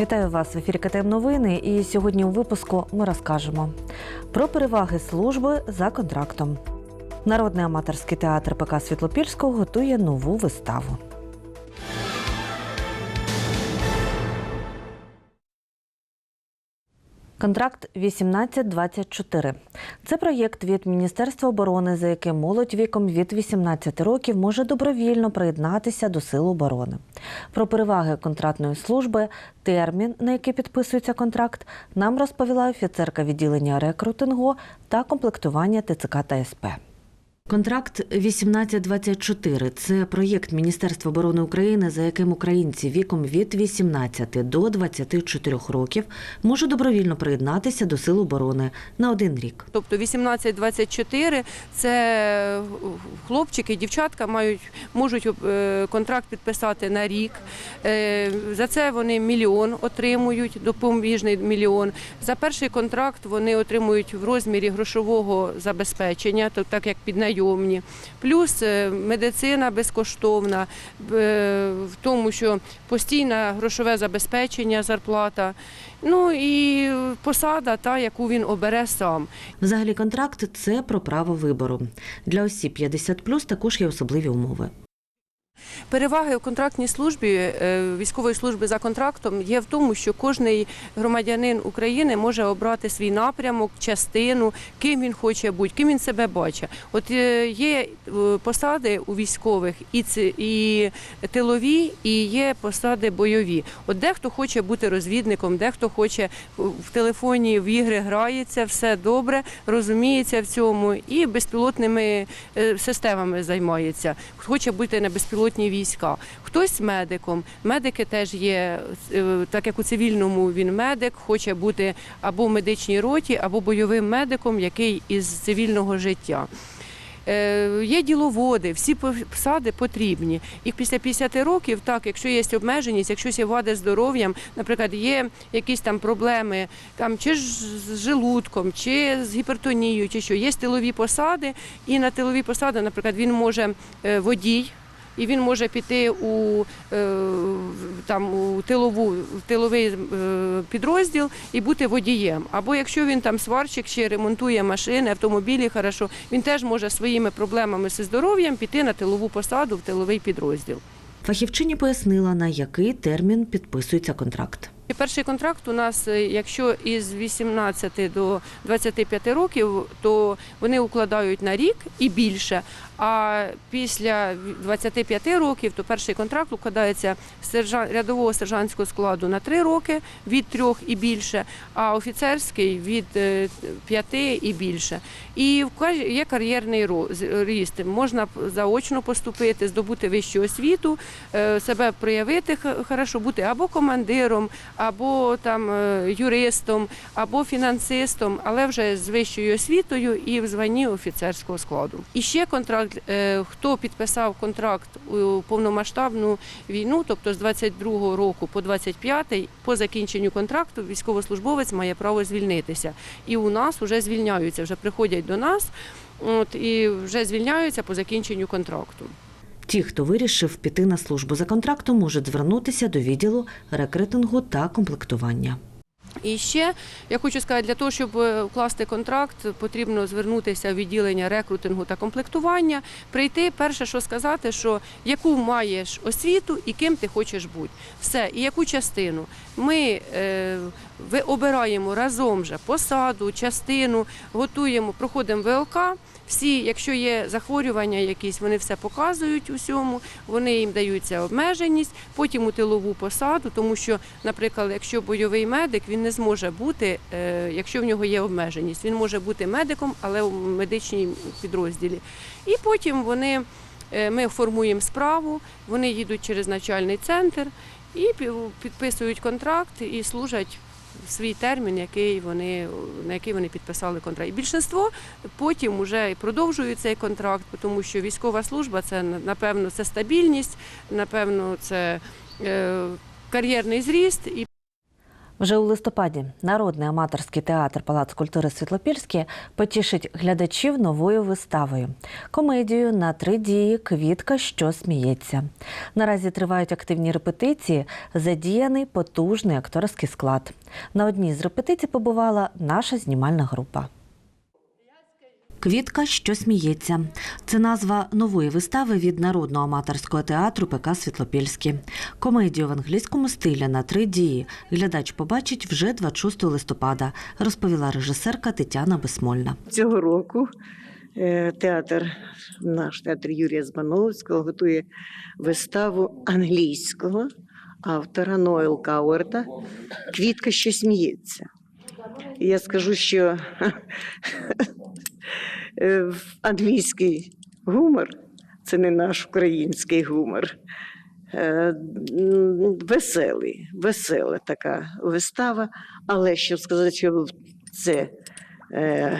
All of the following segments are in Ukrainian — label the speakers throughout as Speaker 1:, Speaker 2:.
Speaker 1: Вітаю вас в ефірі КТМ Новини. І сьогодні у випуску ми розкажемо про переваги служби за контрактом. Народний аматорський театр ПК Світлопільського готує нову виставу. Контракт 1824. Це проєкт від Міністерства оборони, за яким молодь віком від 18 років може добровільно приєднатися до сил оборони. Про переваги контрактної служби, термін, на який підписується контракт, нам розповіла офіцерка відділення рекрутингу та комплектування ТЦК та СП. Контракт 1824 – це проєкт Міністерства оборони України, за яким українці віком від 18 до 24 років можуть добровільно приєднатися до сил оборони на один рік.
Speaker 2: Тобто 18-24 – це хлопчики, дівчатка мають можуть е, контракт підписати на рік. Е, За це вони мільйон отримують, допоміжний мільйон. За перший контракт вони отримують в розмірі грошового забезпечення, так як піднайомні. Плюс е, медицина безкоштовна, е, в тому, що постійне грошове забезпечення, зарплата. Ну і посада, та яку він обере сам.
Speaker 1: Взагалі, контракт це про право вибору. Для осіб 50+, також є особливі умови.
Speaker 2: Переваги у контрактній службі е, військової служби за контрактом є в тому, що кожний громадянин України може обрати свій напрямок, частину, ким він хоче бути, ким він себе бачить. От е, є е, посади у військових і ці- і тилові, і є посади бойові. От дехто хоче бути розвідником, дехто хоче в телефоні в ігри грається, все добре, розуміється в цьому і безпілотними системами займається. Хоче бути на безпілотні війська. Хтось медиком. Медики теж є, е, так як у цивільному він медик, хоче бути або в медичній роті, або бойовим медиком, який із цивільного життя. Е, Є діловоди, всі посади потрібні. І після 50 років, так, якщо є обмеженість, якщо є вади здоров'ям, наприклад, є якісь там проблеми, там чи з желудком, чи з гіпертонією, чи що, є тилові посади, і на тилові посади, наприклад, він може е, водій. І він може піти у, е, там, у тилову, тиловий е, підрозділ і бути водієм. Або якщо він там сварщик чи ремонтує машини, автомобілі, хорошо, він теж може своїми проблемами зі здоров'ям піти на тилову посаду в тиловий підрозділ.
Speaker 1: Фахівчині пояснила, на який термін підписується контракт.
Speaker 2: Перший контракт у нас, е, якщо із 18 до 25 років, то вони укладають на рік і більше. А після 25 років, то перший контракт укладається сержан... рядового сержантського складу на 3 роки від 3 і більше, а офіцерський від 5 і більше. І є кар'єрний ріст. Можна заочно поступити, здобути вищу освіту, е, себе проявити хорошо, бути або командиром, або там е, юристом, або фінансистом, але вже з вищою освітою і в званні офіцерського складу. І ще контракт, е, хто підписав контракт у повномасштабну війну, тобто з 22 року по 25, по закінченню контракту військовослужбовець має право звільнитися. І у нас вже звільняються, вже приходять до нас. От і вже звільняються по закінченню контракту.
Speaker 1: Ті, хто вирішив піти на службу за контрактом, можуть звернутися до відділу рекрутингу та комплектування.
Speaker 2: І ще я хочу сказати, для того, щоб е, укласти контракт, потрібно звернутися в відділення рекрутингу та комплектування, прийти, перше, що сказати, що яку маєш освіту і ким ти хочеш бути. Все, і яку частину. Ми е, ви обираємо разом же посаду, частину, готуємо, проходимо ВЛК. Всі, якщо є захворювання якісь, вони все показують усьому, вони їм даються обмеженість, потім у тилову посаду, тому що, наприклад, якщо бойовий медик, він не зможе бути, е, якщо в нього є обмеженість, він може бути медиком, але у медичній підрозділі. І потім вони, е, ми формуємо справу, вони їдуть через начальний центр і підписують контракт і служать свій термін, який вони, на який вони підписали контракт. І більшинство потім вже продовжують цей контракт, тому що військова служба це напевно це стабільність, напевно, це е, кар'єрний зріст і
Speaker 1: Вже у листопаді народний аматорський театр Палац культури Світлопільський потішить глядачів новою виставою Комедію на три дії Квітка, що сміється. Наразі тривають активні репетиції, задіяний потужний акторський склад. На одній з репетицій побувала наша знімальна група. Квітка, що сміється. Це назва нової вистави від народного аматорського театру ПК Світлопільський. Комедію в англійському стилі на три дії глядач побачить вже 26 листопада, розповіла режисерка Тетяна Безсмольна.
Speaker 3: Цього року е, театр, наш театр Юрія Збановського готує виставу англійського автора Ноел Кауерта Квітка, що сміється. Я скажу, що англійський гумор це не наш український гумор. Е, Веселий, весела така вистава, але щоб сказати, що це е,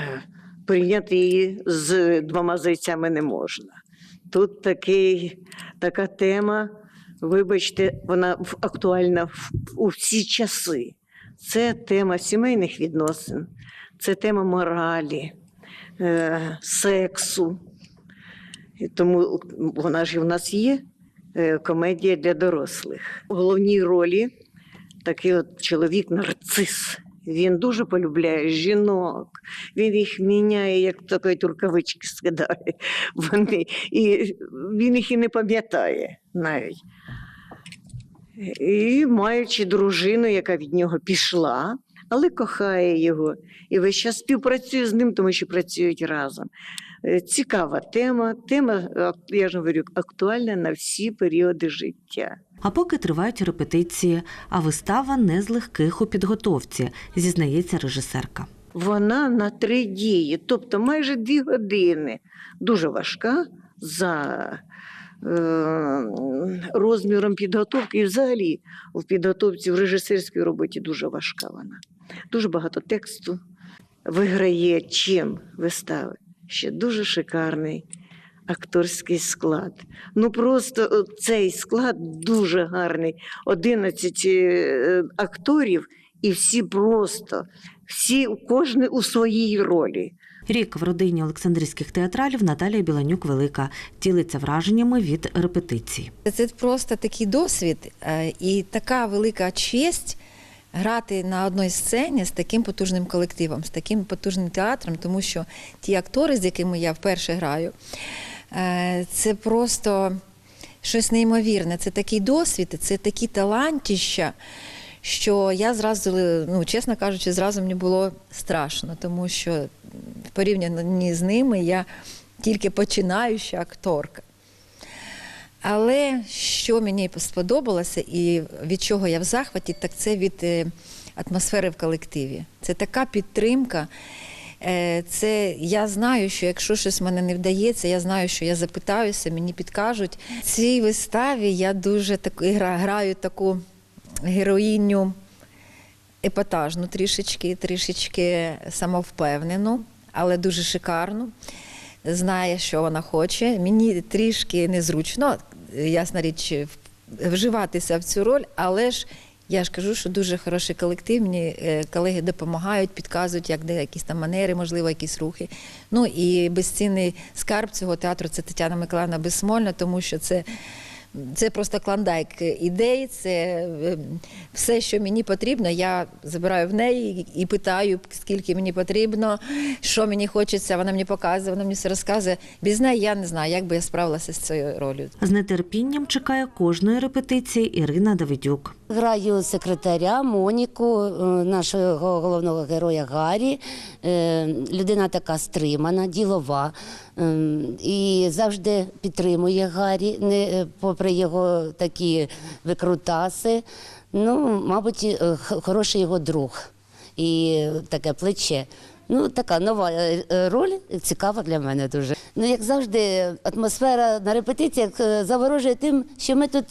Speaker 3: порівняти її з двома зайцями не можна. Тут такий, така тема, вибачте, вона актуальна у всі часи. Це тема сімейних відносин, це тема моралі, е, сексу. І тому вона ж і в нас є е, комедія для дорослих. У головній ролі такий от чоловік нарцис. Він дуже полюбляє жінок, він їх міняє, як такої туркавички скидає. Вони, і він їх і не пам'ятає навіть. І маючи дружину, яка від нього пішла, але кохає його, і весь час співпрацює з ним, тому що працюють разом. Е, Цікава тема, тема, е, я ж говорю, актуальна на всі періоди життя.
Speaker 1: А поки тривають репетиції, а вистава не з легких у підготовці, зізнається режисерка.
Speaker 3: Вона на три дії, тобто майже дві години. Дуже важка за е, розміром підготовки. І взагалі в підготовці в режисерській роботі дуже важка вона. Дуже багато тексту виграє чим вистави. Ще дуже шикарний акторський склад. Ну просто цей склад дуже гарний. 11 е, акторів, і всі просто, всі кожен у своїй ролі.
Speaker 1: Рік в родині Олександрійських театралів Наталія Біланюк Велика ділиться враженнями від репетицій.
Speaker 4: Це просто такий досвід е, і така велика честь грати на одній сцені з таким потужним колективом, з таким потужним театром, тому що ті актори, з якими я вперше граю, е, це просто щось неймовірне. Це такий досвід, це такі талантіща. Що я зразу, ну чесно кажучи, зразу мені було страшно, тому що в порівнянні з ними я тільки починаюча акторка. Але що мені сподобалося і від чого я в захваті, так це від е, атмосфери в колективі. Це така підтримка. Е, Це я знаю, що якщо щось мене не вдається, я знаю, що я запитаюся, мені підкажуть. В цій виставі я дуже так граю таку героїню епатажну, трішечки, трішечки самовпевнену, але дуже шикарну. Знає, що вона хоче. Мені трішки незручно, ясна річ, вживатися в цю роль, але ж я ж кажу, що дуже хороший колектив. Мені е, колеги допомагають, підказують, як де якісь там манери, можливо, якісь рухи. Ну і безцінний скарб цього театру це Тетяна Миколаївна Безсмольна, тому що це. Це просто клондайк ідей, це е, все, що мені потрібно. Я забираю в неї і питаю, скільки мені потрібно, що мені хочеться. Вона мені показує, вона мені все розказує. Без неї я не знаю, як би я справилася з цією ролью.
Speaker 1: З нетерпінням чекає кожної репетиції Ірина Давидюк.
Speaker 5: Граю секретаря Моніку, е, нашого головного героя Гаррі. Е, Людина така стримана, ділова і завжди підтримує Гаррі, не е, попри його такі викрутаси. Ну, мабуть, е, хороший його друг і таке плече. Ну, така нова е, роль, цікава для мене дуже. Ну, як завжди, атмосфера на репетиціях заворожує тим, що ми тут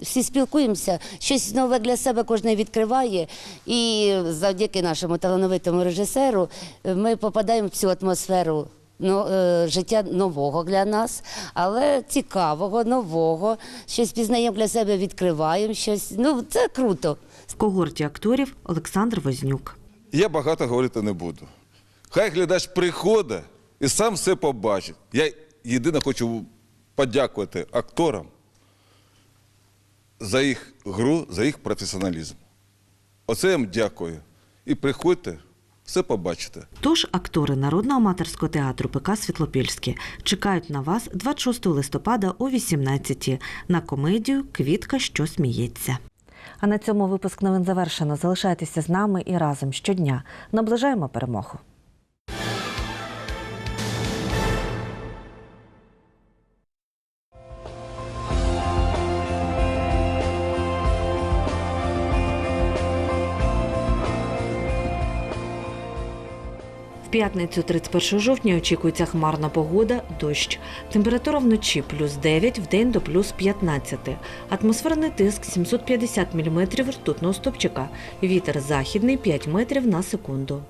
Speaker 5: всі спілкуємося, щось нове для себе кожен відкриває. І завдяки нашому талановитому режисеру ми попадаємо в цю атмосферу. Ну, е, життя нового для нас, але цікавого, нового. Щось пізнаємо для себе, відкриваємо щось. Ну, це круто.
Speaker 1: В когорті акторів Олександр Вознюк.
Speaker 6: Я багато говорити не буду. Хай глядач приходить і сам все побачить. Я єдине хочу подякувати акторам за їх гру, за їх професіоналізм. Оце я їм дякую. І приходьте, все побачите.
Speaker 1: Тож актори народного аматорського театру ПК Світлопільське чекають на вас 26 листопада о 18 на комедію Квітка, що сміється. А на цьому випуск новин завершено. Залишайтеся з нами і разом щодня наближаємо перемогу. П'ятницю 31 жовтня очікується хмарна погода, дощ. Температура вночі плюс 9, вдень до плюс 15. Атмосферний тиск 750 мм ртутного стопчика. Вітер західний 5 метрів на секунду.